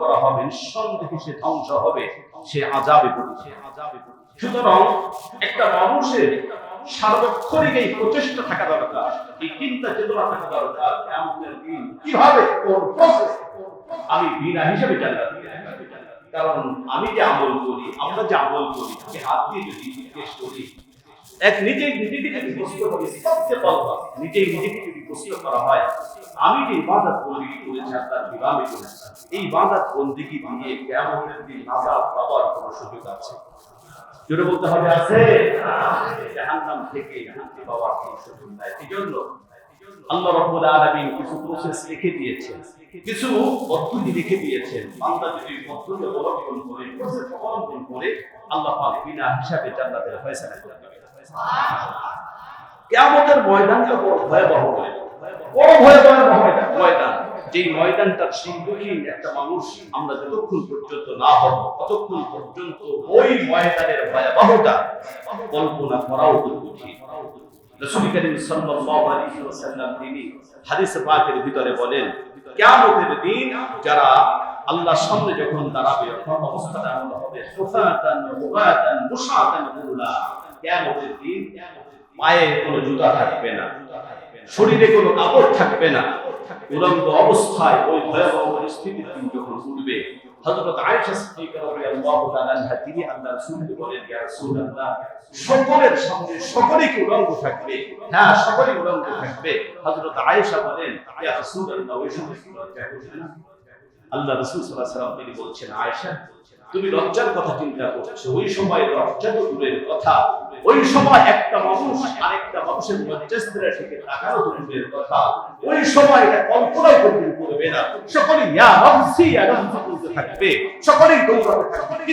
করা হবে, নিঃসন্দেহে সে ধ্বংস হবে, সে আজাবে পড়বে সুতরাং একটা মানুষের সার্বক্ষণিক এই প্রচেষ্টা থাকা দরকার, এই চিন্তা চেতনা থাকা দরকার কেমন দিন কীভাবে কোন process আমি বিনা হিসেবে জানলাম। কারণ আমি যে আমল করি, আমরা যে আমল করি, তাকে হাত দিয়ে যদি জিজ্ঞেস করি, এক নিজেই নিজেকে যদি প্রশ্ন করি সবচেয়ে বলবা নিজেই নিজেকে যদি প্রশ্ন করা হয়। আমি যে ইবাদত বন্দিগি করেছি এই ইবাদত বন্দিগি দিয়ে দিন পাওয়ার সুযোগ আছে? জোরে বলতে হবে, আছে? জাহান্নাম থেকে মুক্তি পাওয়ার সুযোগ নাই। আল্লাহ রাব্বুল আলামিন কিছু প্রসেস লিখে দিয়েছেন। কিছু পদ্ধতি লিখে দিয়েছেন। বান্দা যদি পদ্ধতি অবলম্বন করে প্রসেস অবলম্বন করে, আল্লাহ পাক বিনা হিসাবে জান্নাতের ফয়সালা করে দিবেন। ময়দানটা বড় ভয়াবহ বড় ময়দান যেই ময়দানটার সম্মুখীন একটা মানুষ, আমরা যতক্ষণ পর্যন্ত না হব, ততক্ষণ পর্যন্ত ওই ময়দানের কল্পনা করাও কঠিন। হাদিস ভিতরে বলেন, কিয়ামতের দিন যারা আল্লাহর সামনে যখন দাঁড়াবে তখন অবস্থাটা এমন হবে দিন কোনো জুতা থাকবে না। শরীরে কোনো কাপড় থাকবে না। উলঙ্গ অবস্থায় ওই ভয়াবহ পরিস্থিতির দিন যখন উঠবে হযরত আয়েশা সিদ্দিকা রাদিয়াল্লাহু তাআলা তিনি আল্লাহর বলেন, ইয়া রাসূলুল্লাহ, সকলের কি উলঙ্গ থাকবে? হ্যাঁ সকলেই উলঙ্গ থাকবে। হযরত আয়েশা বলেন, ইয়া রাসূলুল্লাহ, ওই সময় আল্লাহ রাসূল সাল্লাল্লাহু আলাইহি তিনি বলছেন, আয়েশা, তুমি লজ্জার কথা চিন্তা করছ। ওই সময় লজ্জা তো দূরের কথা। ওই সময় একটা মানুষ আরেকটা মানুষের লজ্জাস্ত্রের থেকে তাকানো দূরের কথা ওই সময় এটা কল্পনাই করতে করবে না। সকলে ইয়া নফসি ইয়া বলতে থাকবে। সকলেই দৌড়াতে থাকবে।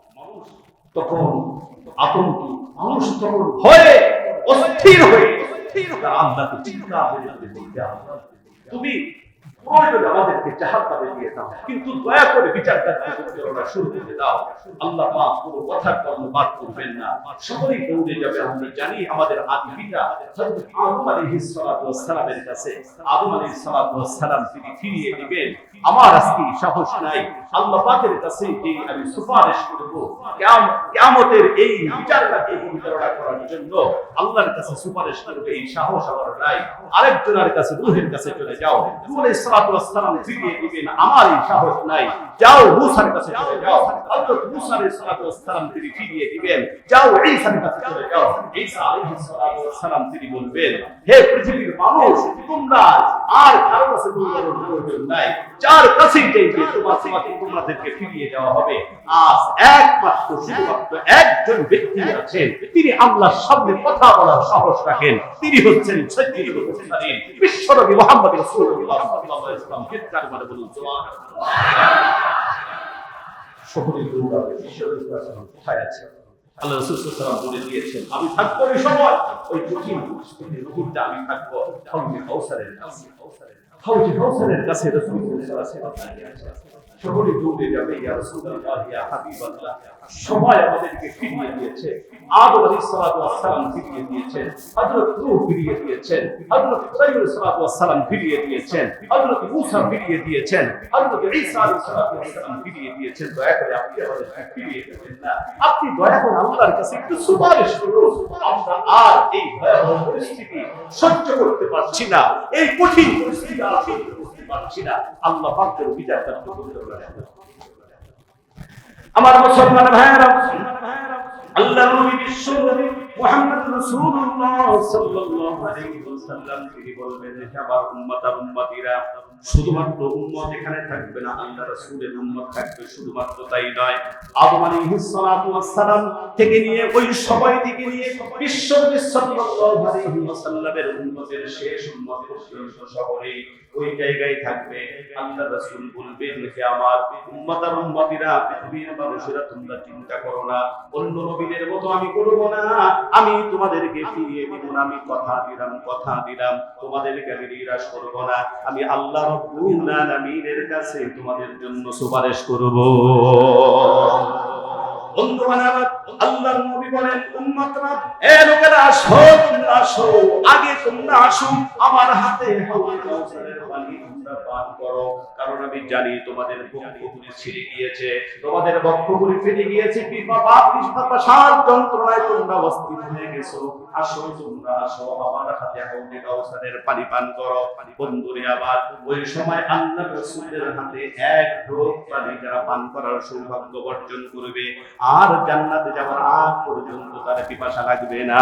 তখন আতঙ্কে মানুষ তখন ভয়ে অস্থির হয়ে অস্থির আল্লাহকে চিন্তা তুমি আমরা আজকে সাহস নাই। আল্লাহ পাকের কাছে আমি সুপারিশ করব কিয়ামতের এই বিচার কার্য পরিচালনা করার জন্য আল্লাহর কাছে সুপারিশ করবে, এই সাহস আমার নাই। আরেকজনের কাছে রূহের কাছে চলে যাও। সালাম ফিরিয়ে দিবেন। আমার এই সাহস নাই। যাও মূসার কাছে চলে যাও। হযরত মূসা আলাইহিস সালাম তিনি ফিরিয়ে দিবেন। যাও ঈসার কাছে বলবেন, হে পৃথিবীর মানুষ আর কারও কাছে নাই। যার কাছেই চাইবে তোমার তোমাকে তোমাদেরকে ফিরিয়ে দেওয়া হবে। আজ একমাত্র শুধুমাত্র একজন ব্যক্তি আছেন। তিনি আল্লাহর সামনে কথা বলার সাহস রাখেন। তিনি হচ্ছেন সত্যি হচ্ছেন বিশ্বনবী মোহাম্মদ রাসূলুল্লাহ। সাল্লাল্লাহু আলাইহি ওয়াসাল্লাম চিৎকার করে বলুন সুবহানাল্লাহ। সকলেই দৌড়াবে বিশ্বনবী কোথায় আছে? আল্লাহ রাসূল সাল্লাল্লাহু আলাইহি ওয়াসাল্লাম বলে দিয়েছেন, আমি থাকব ওই সময়। ওই কঠিন মুহূর্তে আমি থাকব হাউজে হাউসারের কাছে। হাউজে কাউসারের কাছে রাসূল সকলে দৌড়ে যাবে, ইয়া রাসূলুল্লাহ, ইয়া হাবিবাল্লাহ। আমাদেরকে ফিরিয়ে দিয়েছে। ফিরিয়ে দিয়েছেন, হযরত ফিরিয়ে দিয়েছেন, হযরত সালাম ফিরিয়ে দিয়েছেন, হযরত ফিরিয়ে দিয়েছেন, হযরত ঈসা আলাইহিস সালাম ফিরিয়ে দিয়েছেন। দয়া করে আপনি ফিরিয়ে দেবেন না। আপনি দয়া করে আল্লাহর কাছে একটু সুপারিশ করুন। আমরা আর এই ভয়াবহ পরিস্থিতি সহ্য করতে পারছি না। এই কঠিন পরিস্থিতি না আল্লাহ পাকের কার্য করতে আমার মুসলমান ভাইয়েরা, আল্লাহ নবী বিশ্ব নবী মুহাম্মদ রাসূলুল্লাহ সাল্লাল্লাহু আলাইহি ওয়াসাল্লাম তিনি বলবেন আমার উম্মত আর উম্মতিরা শুধুমাত্র উম্মত এখানে থাকবে না আল্লাহ রাসূলের উম্মত থাকবে, শুধুমাত্র তাই নয়। আদম আলাইহিস সালাতু ওয়াস সালাম থেকে নিয়ে ওই সময় থেকে নিয়ে বিশ্ব নবী সাল্লাল্লাহু আলাইহি ওয়াসাল্লামের উম্মতের শেষ উম্মত পর্যন্ত সকলেই ওই জায়গায় থাকবে। আল্লাহ রাসূল বলবেন হে আমার উম্মতার উম্মতিরা, পৃথিবীর মানুষেরা তোমরা চিন্তা করো না, অন্য নবীদের মতো আমি করব না। আমি তোমাদেরকে ফিরিয়ে দিব না, আমি কথা দিলাম কথা দিলাম। তোমাদেরকে আমি নিরাশ করব না। আমি আল্লাহ রব্বুল আলামিনের কাছে তোমাদের জন্য সুপারিশ করব। বন্ধু বানাবাদ আল্লাহর নবী বলেন, উম্মতরা, এ লোকেরা আসো আসো, আগে তোমরা আসো আমার হাতে পানি পান করো। বন্ধুরে, আবার ওই সময় আল্লাহ হাতে এক পানি যারা পান করার সৌভাগ্য অর্জন করবে। আর জান্নাতে যাওয়ার আগ পর্যন্ত তার পিপাসা লাগবে না।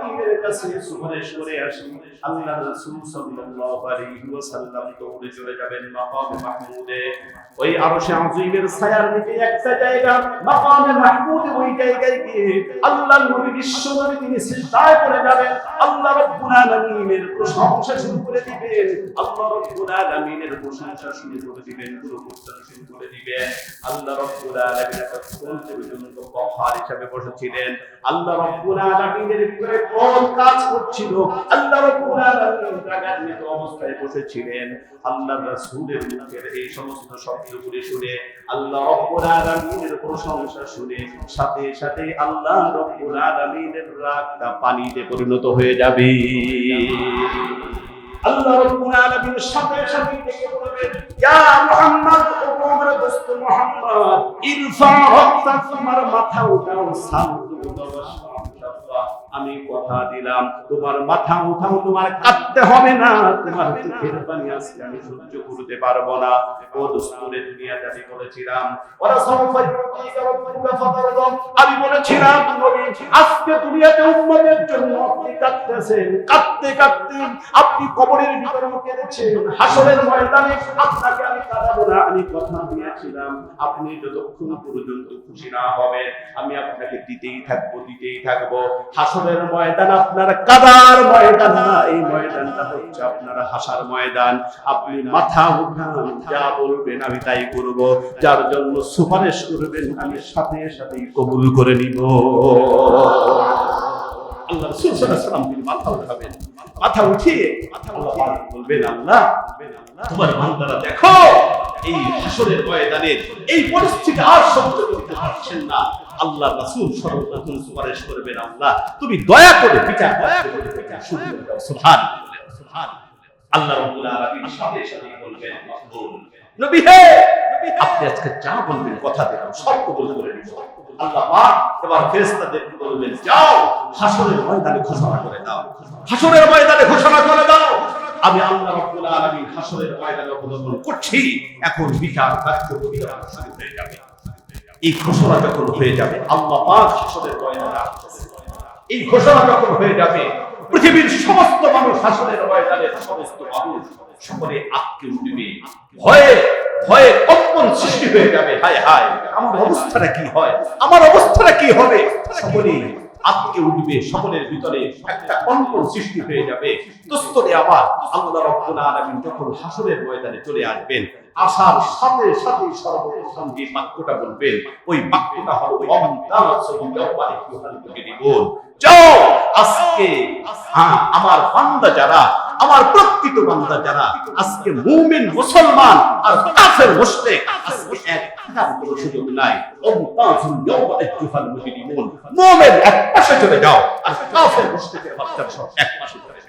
কাছে সুপারিশ করে আসি। আল্লাহ রাসূল সাল্লাল্লাহু আলাইহি ওয়াসাল্লাম চলে যাবেন মাকাম মাহমুদে। ওই আরশে আজিমের ছায়ার নিচে একটা জায়গা, মাকামে ওই জায়গায় গিয়ে নবী তিনি সিজদায় পড়ে যাবেন। আল্লাহ আলামিনের প্রশংসা শুরু করে দিবেন। আল্লাহ আলামিনের প্রশংসা শুরু করে দিবেন পুরো প্রশংসা শুরু করে দিবেন। আল্লাহ রাব্বুল কহার হিসাবে বসেছিলেন। আল্লাহ রাব্বুল আলামিনের ভিতরে কোন কাজ করছিল? আল্লাহ রাব্বুল আলামিন রাগান্বিত অবস্থায় বসেছিলেন। আল্লাহ রাসূলের মুখের এই সমস্ত শব্দগুলি শুনে, আল্লাহ রাব্বুল আলামিনের প্রশংসা শুনে, সাথে সাথে আল্লাহ রাব্বুল আলামিনের রাগটা পানিতে পরিণত হয়ে যাবে। আল্লাহ রাব্বুল আলামিন সাথে সাথে ডেকে বলবেন, ইয়া মুহাম্মদ, ও আমার দোস্ত মুহাম্মদ, ইরফা মাথা উঠাও আমি কথা দিলাম। তোমার মাথা উঠাও, তোমার কাঁদতে হবে না। তোমার চোখের পানি আজকে আমি সহ্য করতে পারব না। ও দুস্তুরে দুনিয়াতে আমি বলেছিলাম আমি বলেছিলাম আজকে দুনিয়াতে জন্য আপনি কাঁদতেছেন। কাঁদতে কাঁদতে আপনি কবরের ভিতরে হাসরের ময়দানে আপনাকে আমি কাঁদাবো না। আমি কথা দিয়েছিলাম, আপনি যতক্ষণ পর্যন্ত খুশি না হবেন, আমি আপনাকে দিতেই থাকব দিতেই থাকব। হাসরের ময়দান, আপনার কাদার ময়দান এই ময়দানটা হচ্ছে আপনার হাসার ময়দান। আপনি মাথা উঠান, যা বলবেন আমি তাই করব, যার জন্য সুপারিশ করবেন, আমি সাথে সাথেই কবুল করে নিব। আল্লাহ মাথা উঠাবেন। মাথা উঠিয়ে বলবেন, আল্লাহ, তোমার দেখো, এই হাসরের ময়দানে এই পরিস্থিতি আর সহ্য করতে পারছেন না। আল্লাহ রাসূল সর্বপ্রথম সুপারিশ করবেন আল্লাহ। তুমি দয়া করে বিচার দয়া করে। সুবহান সুবহান সুবহান আল্লাহ রাব্বুল আলামিন সাথে সাথে বলবেন নবী হে, আপনি আজকে যা বলবেন কথা দিলাম, সব কবুল করে নিব। আল্লাহ পাক এবার ফেরেশতাদের বলবেন, যাও হাসরের ময়দানে ঘোষণা করে দাও। হাসরের ময়দানে ঘোষণা করে দাও। আমি আল্লাহ রাব্বুল আলামিন হাসরের ময়দানে অবতরণ করছি। এখন বিচার কার্য বিচার শুরু হয়ে যাবে। এই ঘোষণা যখন হয়ে যাবে, আল্লাহ পাক হাসরের ময়দানে এই ঘোষণা যখন হয়ে যাবে, পৃথিবীর সমস্ত মানুষ হাসনের ময়দানে সমস্ত মানুষ সকলে আটকে উঠবে। ভয়ে ভয়ে কম্পন সৃষ্টি হয়ে যাবে। হায় হায়, আমার অবস্থাটা কি হয়? আমার অবস্থাটা কি হবে? সকলে আটকে উঠবে সকলের ভিতরে একটা কন্ট্রোল সৃষ্টি হয়ে যাবে। তস্তরে আবার আল্লাহ রাব্বুল আলামিন যখন হাসরের ময়দানে চলে আসবেন, আসার সাথে সাথে সর্বপ্রথম যে বাক্যটা বলবেন। ওই বাক্যটা হলো যাও, আজকে হ্যাঁ আমার বান্দা যারা আমার প্রকৃত বান্দা যারা, আজকে মুমিন, মুসলমান আর কাফের মুশরিক, আজকে এক সুযোগ নাই। মুজরিমুন। মুমিন এক পাশে চলে যাও, আর কাফের মুশরিকের বাচ্চা সব এক পাশে চলে